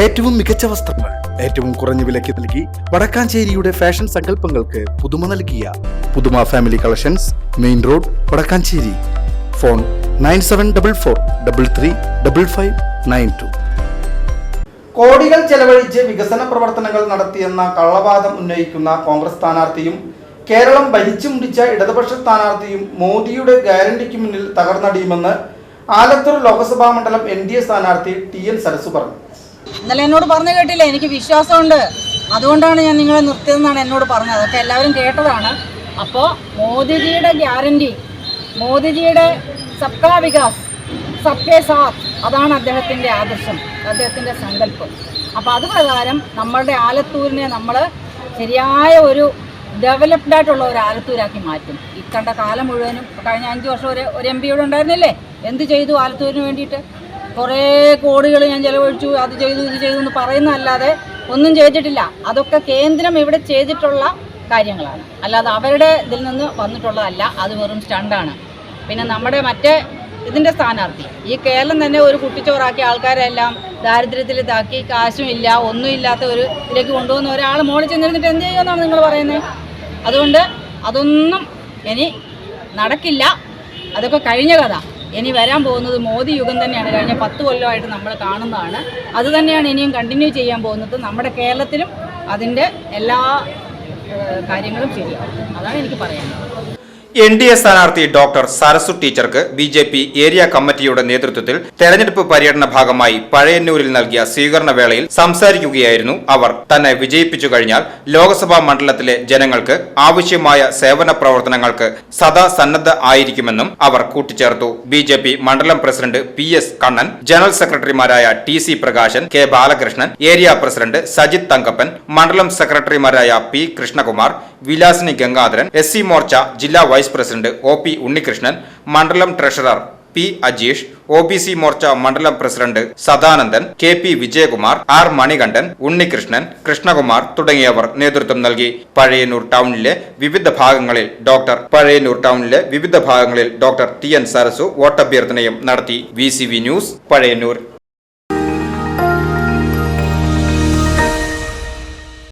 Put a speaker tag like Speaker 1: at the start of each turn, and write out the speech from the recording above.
Speaker 1: ഏറ്റവും മികച്ച വസ്ത്രങ്ങൾ ഏറ്റവും കുറഞ്ഞ വിലയ്ക്ക് നൽകി വടക്കാഞ്ചേരിയുടെ ഫാഷൻ സങ്കല്പങ്ങൾക്ക് പുതുമ നൽകിയ Puthuma family collections main road Vadakkanchery. Phone nine seven double four double three double five nine two. കോടികൾ ചെലവഴിച്ച് വികസന പ്രവർത്തനങ്ങൾ നടത്തിയെന്ന കള്ളവാദം ഉന്നയിക്കുന്ന കോൺഗ്രസ് സ്ഥാനാർത്ഥിയും കേരളം ഭരിച്ചു മുടിച്ച ഇടതുപക്ഷ സ്ഥാനാർത്ഥിയും മോദിയുടെ ഗ്യാരണ്ടിക്ക് മുന്നിൽ തകർന്നടിയുമെന്ന് ആലത്തൂർ ലോക്സഭാ മണ്ഡലം എൻ ഡി എ സ്ഥാനാർത്ഥി ടി എൻ സരസു പറഞ്ഞു.
Speaker 2: ഇന്നലെ എന്നോട് പറഞ്ഞു കേട്ടില്ല? എനിക്ക് വിശ്വാസമുണ്ട്. അതുകൊണ്ടാണ് ഞാൻ നിങ്ങളെ നിർത്തിയതെന്നാണ് എന്നോട് പറഞ്ഞത്. അതൊക്കെ എല്ലാവരും കേട്ടതാണ്. അപ്പോൾ മോദിജിയുടെ ഗ്യാരണ്ടി മോദിജിയുടെ സബ്കാ വികാസ് സബ്കെ സാത്ത് അതാണ് അദ്ദേഹത്തിന്റെ ആദർശം അദ്ദേഹത്തിന്റെ സങ്കല്പം. അപ്പോൾ അത് പ്രകാരം നമ്മളുടെ ആലത്തൂരിനെ നമ്മൾ ശരിയായ ഒരു ഡെവലപ്ഡ് ആയിട്ടുള്ള ഒരു ആലത്തൂരാക്കി മാറ്റും. ഇക്കണ്ട കാലം മുഴുവനും കഴിഞ്ഞ അഞ്ച് വർഷം ഒരു ഒരു എം പിയോട് ഉണ്ടായിരുന്നില്ലേ? എന്ത് ചെയ്തു ആലത്തൂരിന് വേണ്ടിയിട്ട്? കുറേ കോടികൾ ഞാൻ ചിലവഴിച്ചു അത് ചെയ്തു ഇത് ചെയ്തു എന്ന് പറയുന്നതല്ലാതെ ഒന്നും ചെയ്തിട്ടില്ല. അതൊക്കെ കേന്ദ്രം ഇവിടെ ചെയ്തിട്ടുള്ള കാര്യങ്ങളാണ്. അല്ലാതെ അവരുടെ ഇതിൽ നിന്ന് വന്നിട്ടുള്ളതല്ല അത് വെറും സ്റ്റണ്ടാണ്. പിന്നെ നമ്മുടെ മറ്റേ ഇതിന്റെ സ്ഥാനാർത്ഥി ഈ കേരളം തന്നെ ഒരു കുട്ടിച്ചോറാക്കി ആൾക്കാരെല്ലാം ദാരിദ്ര്യത്തിൽ ഇതാക്കി കാശും ഇല്ല ഒന്നും ഇല്ലാത്ത ഒരു ഇതിലേക്ക് കൊണ്ടുവന്ന ഒരാൾ മോളിൽ ചെന്നിരുന്നിട്ട് എന്ത് ചെയ്യുമെന്നാണ് നിങ്ങൾ പറയുന്നത് അതുകൊണ്ട് അതൊന്നും ഇനി നടക്കില്ല. അതൊക്കെ കഴിഞ്ഞ കഥ. ഇനി വരാൻ പോകുന്നത് മോദി യുഗം തന്നെയാണ്. കഴിഞ്ഞ പത്ത് കൊല്ലമായിട്ട് നമ്മൾ കാണുന്നതാണ്. അത് തന്നെയാണ് ഇനിയും കണ്ടിന്യൂ ചെയ്യാൻ പോകുന്നത്. നമ്മുടെ കേരളത്തിലും അതിന്റെ എല്ലാ കാര്യങ്ങളും ശരിയാവും. അതാണ് എനിക്ക് പറയാനുള്ളത്.
Speaker 3: എൻ ഡി എ സ്ഥാനാർത്ഥി ഡോക്ടർ സരസു ടീച്ചർക്ക് ബി ജെ പി ഏരിയ കമ്മിറ്റിയുടെ നേതൃത്വത്തിൽ തെരഞ്ഞെടുപ്പ് പര്യടന ഭാഗമായി പഴയന്നൂരിൽ നൽകിയ സ്വീകരണ വേളയിൽ സംസാരിക്കുകയായിരുന്നു അവർ. തന്നെ വിജയിപ്പിച്ചു കഴിഞ്ഞാൽ ലോക്സഭാ മണ്ഡലത്തിലെ ജനങ്ങൾക്ക് ആവശ്യമായ സേവന പ്രവർത്തനങ്ങൾക്ക് സദാ സന്നദ്ധ ആയിരിക്കുമെന്നും അവർ കൂട്ടിച്ചേർത്തു. ബി ജെ പി മണ്ഡലം president P S Kannan general സെക്രട്ടറിമാരായ T C Prakashan K Balakrishnan area president Sajith Thankappan മണ്ഡലം സെക്രട്ടറിമാരായ P Krishnakumar Vilasini Gangadharan S C Morcha ജില്ലാ vice president O P Unnikrishnan മണ്ഡലം treasurer P Ajeesh O B C Morcha മണ്ഡലം president Sadanandan K P Vijayakumar R Manikandan Unnikrishnan Krishnakumar തുടങ്ങിയവർ നേതൃത്വം നൽകി. പഴയന്നൂർ ടൗണിലെ വിവിധ ഭാഗങ്ങളിൽ ഡോക്ടർ പഴയന്നൂർ ടൗണിലെ വിവിധ ഭാഗങ്ങളിൽ ഡോക്ടർ ടി എൻ സരസു വോട്ടഭ്യർത്ഥനയും നടത്തി. V news Pazhayannur.